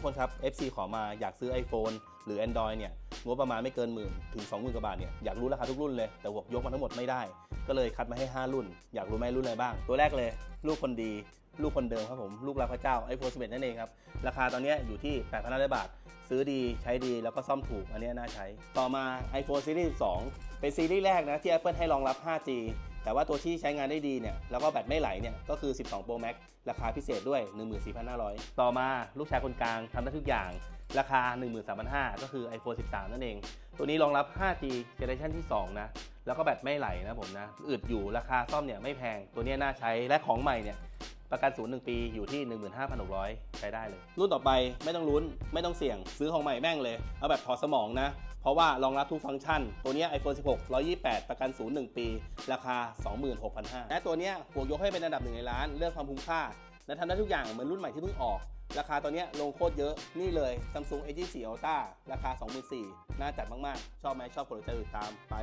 กคนครับ FC ขอมาอยากซื้อ iPhone หรือ Android เนี่ยงบประมาณไม่เกินหมื่นถึง 20,000กว่าบาทเนี่ยอยากรู้ราคาทุกรุ่นเลย แต่บอกยกมาทั้งหมดไม่ได้ ก็เลยคัดมาให้ 5 รุ่น อยากรู้ไหมรุ่นอะไรบ้าง ตัวแรกเลย ลูกคนดี ลูกคนเดิมครับผม ลูกรักพระเจ้า iPhone 11 นั่นเองครับ ราคาตอนนี้อยู่ที่ 8,500 บาท ซื้อดีใช้ดีแล้วก็ซ่อมถูกอันนี้น่าใช้ ต่อมา iPhone Series 12เป็นซีรีส์แรกนะที่ Apple ให้รองรับ 5G แต่ว่าตัวที่ใช้งานได้ดีเนี่ยแล้วก็แบตไม่ไหลเนี่ยก็คือ 12 Pro Max ราคาพิเศษด้วย 14,500 ต่อมาลูกชายคนกลางทำได้ทุกอย่าง ราคา 13,500 ก็คือ iPhone 13 นั่นเอง ตัวนี้รองรับ 5G Generation ที่ 2 นะ แล้วก็แบตไม่ไหลนะผมนะ อึดอยู่ราคาซ่อมเนี่ยไม่แพง ตัวนี้น่าใช้และของใหม่เนี่ย ประกันศูนย์หนึ่งปีอยู่ที่ 15,600 ใช้ได้เลย รุ่นต่อไปไม่ต้องลุ้นไม่ต้องเสี่ยง ซื้อของใหม่แม่งเลย เอาแบบถอดสมองนะ เพราะว่ารองรับทุกฟังก์ชัน ตัวนี้ iPhone 16 128 ประกันศูนย์หนึ่งปี ราคา 26,500และตัวนี้หัวยกให้เป็นอันดับหนึ่งในร้านเรื่องความคุ้มค่า และทำได้ทุกอย่างเหมือนรุ่นใหม่ที่เพิ่งออกราคาตัวนี้ลงโคตรเยอะนี่เลย Samsung A24 Ultra ราคา 24,000น่าจัดมาก ๆ ชอบไหมชอบกดใจติดตามไป